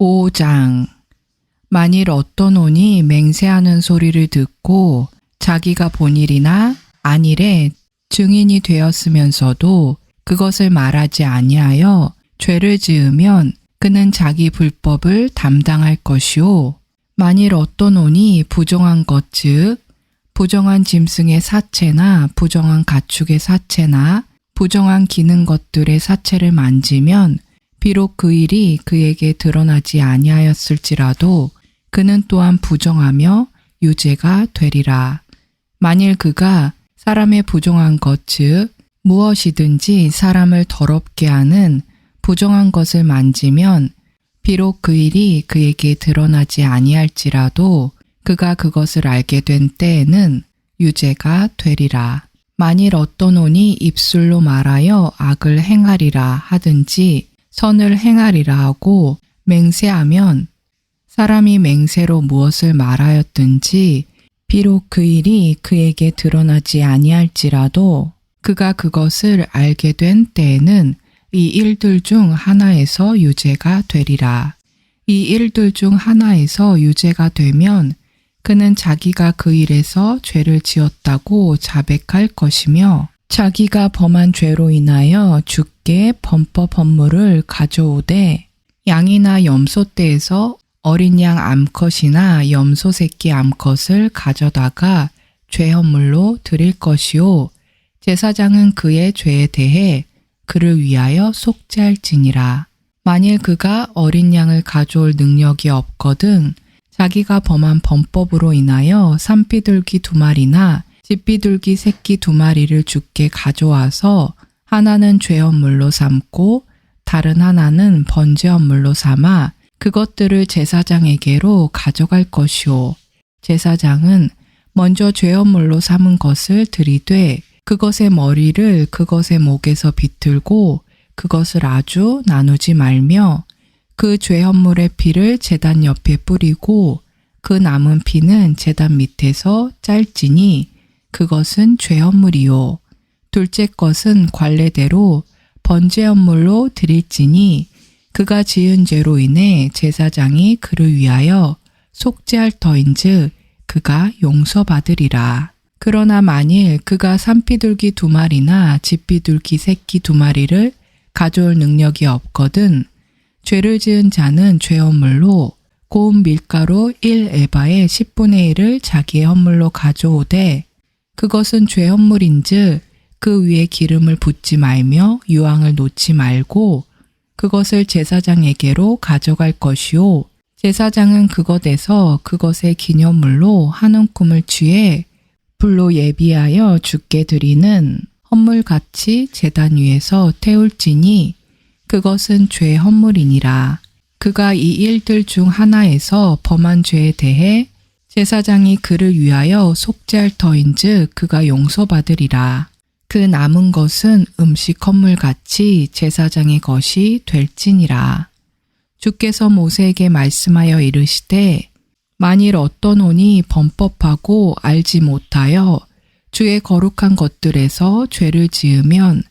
5장. 만일 어떤 온이 맹세하는 소리를 듣고 자기가 본 일이나 안일에 증인이 되었으면서도 그것을 말하지 아니하여 죄를 지으면 그는 자기 불법을 담당할 것이요. 만일 어떤 온이 부정한 것 즉 부정한 짐승의 사체나 부정한 가축의 사체나 부정한 기는 것들의 사체를 만지면 비록 그 일이 그에게 드러나지 아니하였을지라도 그는 또한 부정하며 유죄가 되리라. 만일 그가 사람의 부정한 것, 즉, 무엇이든지 사람을 더럽게 하는 부정한 것을 만지면 비록 그 일이 그에게 드러나지 아니할지라도 그가 그것을 알게 된 때에는 유죄가 되리라. 만일 어떤 온이 입술로 말하여 악을 행하리라 하든지 선을 행하리라 하고 맹세하면 사람이 맹세로 무엇을 말하였든지 비록 그 일이 그에게 드러나지 아니할지라도 그가 그것을 알게 된 때에는 이 일들 중 하나에서 유죄가 되리라. 이 일들 중 하나에서 유죄가 되면 그는 자기가 그 일에서 죄를 지었다고 자백할 것이며 자기가 범한 죄로 인하여 주께 범법 법물을 가져오되 양이나 염소 떼에서 어린 양 암컷이나 염소 새끼 암컷을 가져다가 죄 헌물로 드릴 것이요. 제사장은 그의 죄에 대해 그를 위하여 속죄할지니라. 만일 그가 어린 양을 가져올 능력이 없거든 자기가 범한 범법으로 인하여 산비둘기 두 마리나 집비둘기 새끼 두 마리를 주께 가져와서 하나는 죄헌물로 삼고 다른 하나는 번제헌물로 삼아 그것들을 제사장에게로 가져갈 것이요 제사장은 먼저 죄헌물로 삼은 것을 들이되 그것의 머리를 그것의 목에서 비틀고 그것을 아주 나누지 말며 그 죄헌물의 피를 제단 옆에 뿌리고 그 남은 피는 제단 밑에서 짤지니 그것은 죄헌물이요. 둘째 것은 관례대로 번제헌물로 드릴지니 그가 지은 죄로 인해 제사장이 그를 위하여 속죄할 터인즉 그가 용서받으리라. 그러나 만일 그가 산비둘기 두 마리나 집비둘기 새끼 두 마리를 가져올 능력이 없거든 죄를 지은 자는 죄헌물로 고운 밀가루 1에바의 10분의 1을 자기의 헌물로 가져오되 그것은 죄 헌물인즉 그 위에 기름을 붓지 말며 유황을 놓지 말고 그것을 제사장에게로 가져갈 것이요 제사장은 그것에서 그것의 기념물로 한 움큼을 취해 불로 예비하여 죽게 드리는 헌물같이 제단 위에서 태울지니 그것은 죄 헌물이니라. 그가 이 일들 중 하나에서 범한 죄에 대해 제사장이 그를 위하여 속죄할 터인즉 그가 용서받으리라. 그 남은 것은 음식 헌물 같이 제사장의 것이 될지니라. 주께서 모세에게 말씀하여 이르시되 만일 어떤 온이 범법하고 알지 못하여 주의 거룩한 것들에서 죄를 지으면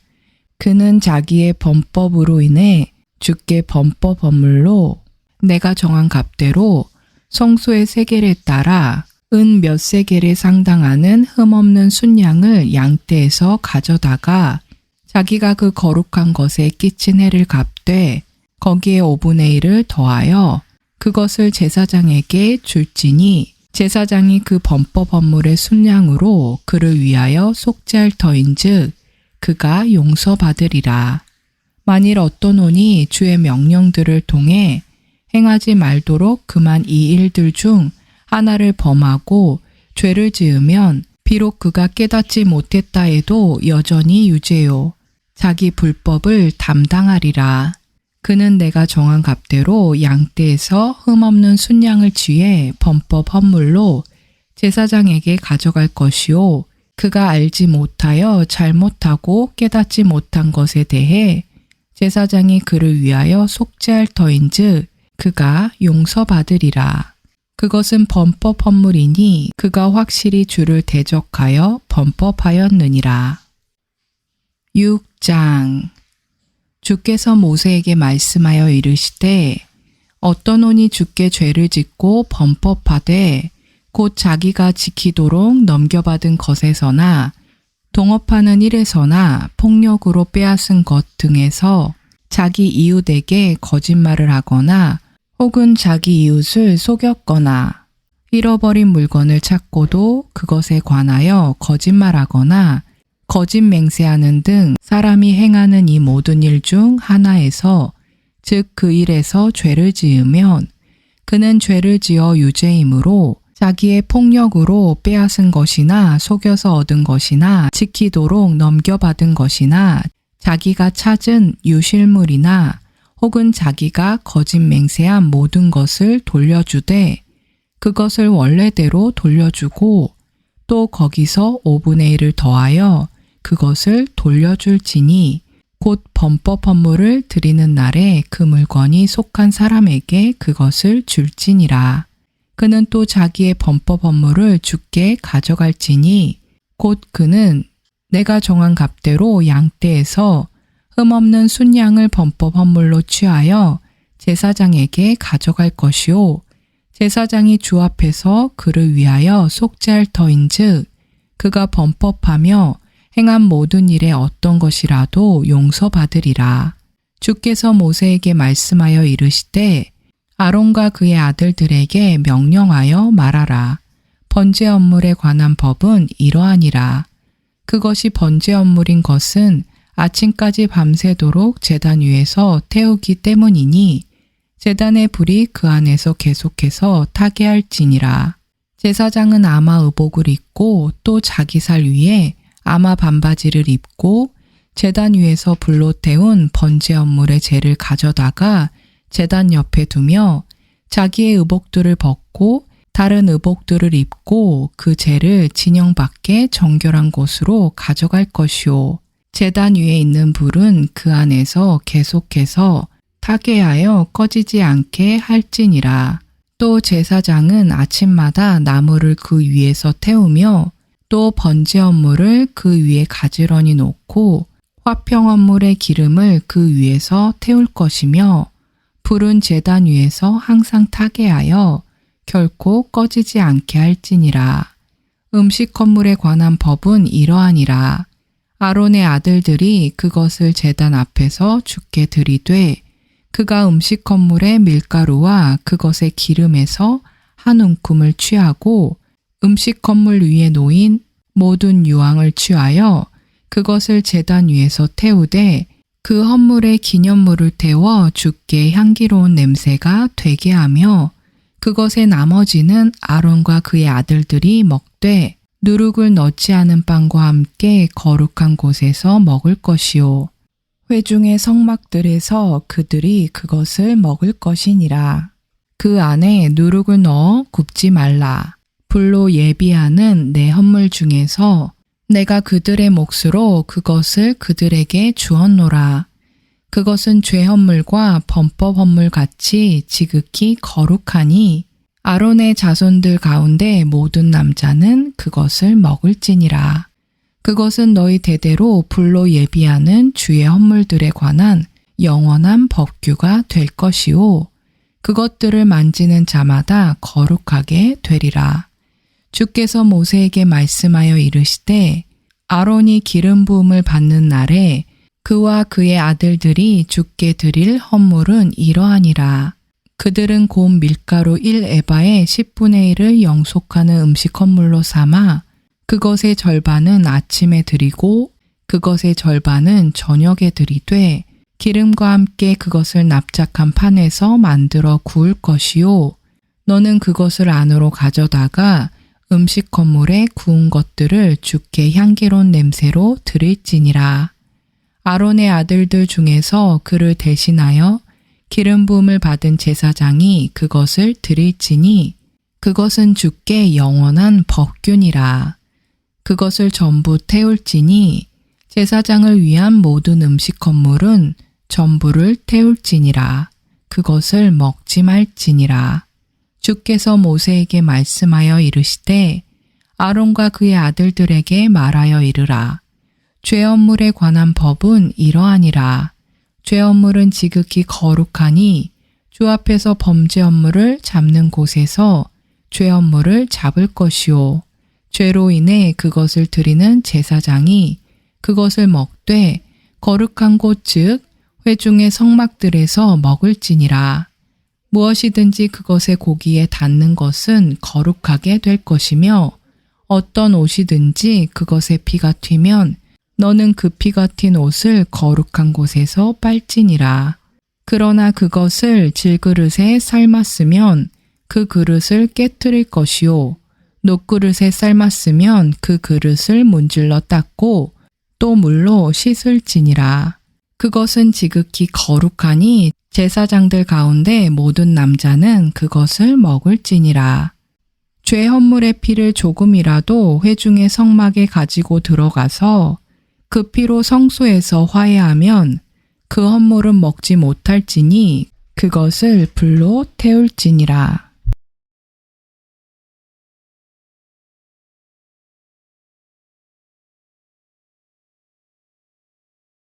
그는 자기의 범법으로 인해 주께 범법 법물로 내가 정한 값대로 성소의 세겔에 따라 은 몇 세겔에 상당하는 흠없는 순양을 양떼에서 가져다가 자기가 그 거룩한 것에 끼친 해를 갚되 거기에 5분의 1을 더하여 그것을 제사장에게 줄지니 제사장이 그 범법 업물의 순양으로 그를 위하여 속죄할 터인즉 그가 용서받으리라. 만일 어떤 온이 주의 명령들을 통해 행하지 말도록 그만 이 일들 중 하나를 범하고 죄를 지으면 비록 그가 깨닫지 못했다 해도 여전히 유죄요. 자기 불법을 담당하리라. 그는 내가 정한 값대로 양떼에서 흠없는 순양을 취해 범법 헌물로 제사장에게 가져갈 것이요. 그가 알지 못하여 잘못하고 깨닫지 못한 것에 대해 제사장이 그를 위하여 속죄할 터인즉 그가 용서받으리라. 그것은 범법 헌물이니 그가 확실히 주를 대적하여 범법하였느니라. 6장 주께서 모세에게 말씀하여 이르시되 어떠노니 주께 죄를 짓고 범법하되 곧 자기가 지키도록 넘겨받은 것에서나 동업하는 일에서나 폭력으로 빼앗은 것 등에서 자기 이웃에게 거짓말을 하거나 혹은 자기 이웃을 속였거나 잃어버린 물건을 찾고도 그것에 관하여 거짓말하거나 거짓 맹세하는 등 사람이 행하는 이 모든 일 중 하나에서 즉 그 일에서 죄를 지으면 그는 죄를 지어 유죄이므로 자기의 폭력으로 빼앗은 것이나 속여서 얻은 것이나 지키도록 넘겨받은 것이나 자기가 찾은 유실물이나 혹은 자기가 거짓 맹세한 모든 것을 돌려주되 그것을 원래대로 돌려주고 또 거기서 5분의 1을 더하여 그것을 돌려줄지니 곧 범법 헌물을 드리는 날에 그 물건이 속한 사람에게 그것을 줄지니라. 그는 또 자기의 범법 헌물을 주께 가져갈지니 곧 그는 내가 정한 값대로 양떼에서 흠없는 순양을 범법 헌물로 취하여 제사장에게 가져갈 것이요 제사장이 주 앞에서 그를 위하여 속죄할 터인즉 그가 범법하며 행한 모든 일에 어떤 것이라도 용서받으리라. 주께서 모세에게 말씀하여 이르시되 아론과 그의 아들들에게 명령하여 말하라. 번제 업물에 관한 법은 이러하니라. 그것이 번제 업물인 것은 아침까지 밤새도록 제단 위에서 태우기 때문이니 제단의 불이 그 안에서 계속해서 타게 할지니라. 제사장은 아마 의복을 입고 또 자기 살 위에 아마 반바지를 입고 제단 위에서 불로 태운 번제 업물의 재를 가져다가 제단 옆에 두며 자기의 의복들을 벗고 다른 의복들을 입고 그 재를 진영 밖에 정결한 곳으로 가져갈 것이요. 제단 위에 있는 불은 그 안에서 계속해서 타게 하여 꺼지지 않게 할지니라. 또 제사장은 아침마다 나무를 그 위에서 태우며 또 번제 업물을 그 위에 가지런히 놓고 화평 업물의 기름을 그 위에서 태울 것이며 불은 제단 위에서 항상 타게 하여 결코 꺼지지 않게 할지니라. 음식 건물에 관한 법은 이러하니라. 아론의 아들들이 그것을 제단 앞에서 죽게 들이되 그가 음식 건물의 밀가루와 그것의 기름에서 한 움큼을 취하고 음식 건물 위에 놓인 모든 유황을 취하여 그것을 제단 위에서 태우되 그 헌물에 기념물을 태워 주께 향기로운 냄새가 되게 하며 그것의 나머지는 아론과 그의 아들들이 먹되 누룩을 넣지 않은 빵과 함께 거룩한 곳에서 먹을 것이요. 회중의 성막들에서 그들이 그것을 먹을 것이니라. 그 안에 누룩을 넣어 굽지 말라. 불로 예비하는 내 헌물 중에서 내가 그들의 몫으로 그것을 그들에게 주었노라. 그것은 죄 헌물과 범법 헌물 같이 지극히 거룩하니 아론의 자손들 가운데 모든 남자는 그것을 먹을지니라. 그것은 너희 대대로 불로 예비하는 주의 헌물들에 관한 영원한 법규가 될 것이요. 그것들을 만지는 자마다 거룩하게 되리라. 주께서 모세에게 말씀하여 이르시되 아론이 기름 부음을 받는 날에 그와 그의 아들들이 주께 드릴 헌물은 이러하니라. 그들은 곧 밀가루 1에바의 10분의 1을 영속하는 음식 헌물로 삼아 그것의 절반은 아침에 드리고 그것의 절반은 저녁에 드리되 기름과 함께 그것을 납작한 판에서 만들어 구울 것이요. 너는 그것을 안으로 가져다가 음식 건물에 구운 것들을 주께 향기로운 냄새로 드릴지니라. 아론의 아들들 중에서 그를 대신하여 기름 부음을 받은 제사장이 그것을 드릴지니 그것은 주께 영원한 법균이라. 그것을 전부 태울지니 제사장을 위한 모든 음식 건물은 전부를 태울지니라. 그것을 먹지 말지니라. 주께서 모세에게 말씀하여 이르시되 아론과 그의 아들들에게 말하여 이르라. 죄 업물에 관한 법은 이러하니라. 죄업물은 지극히 거룩하니 주 앞에서 범죄 업무를 잡는 곳에서 죄 업무를 잡을 것이요. 죄로 인해 그것을 드리는 제사장이 그것을 먹되 거룩한 곳 즉 회중의 성막들에서 먹을지니라. 무엇이든지 그것의 고기에 닿는 것은 거룩하게 될 것이며 어떤 옷이든지 그것의 피가 튀면 너는 그 피가 튄 옷을 거룩한 곳에서 빨지니라. 그러나 그것을 질그릇에 삶았으면 그 그릇을 깨뜨릴 것이요. 녹그릇에 삶았으면 그 그릇을 문질러 닦고 또 물로 씻을지니라. 그것은 지극히 거룩하니 제사장들 가운데 모든 남자는 그것을 먹을지니라. 죄 헌물의 피를 조금이라도 회중의 성막에 가지고 들어가서 그 피로 성소에서 화해하면 그 헌물은 먹지 못할지니 그것을 불로 태울지니라.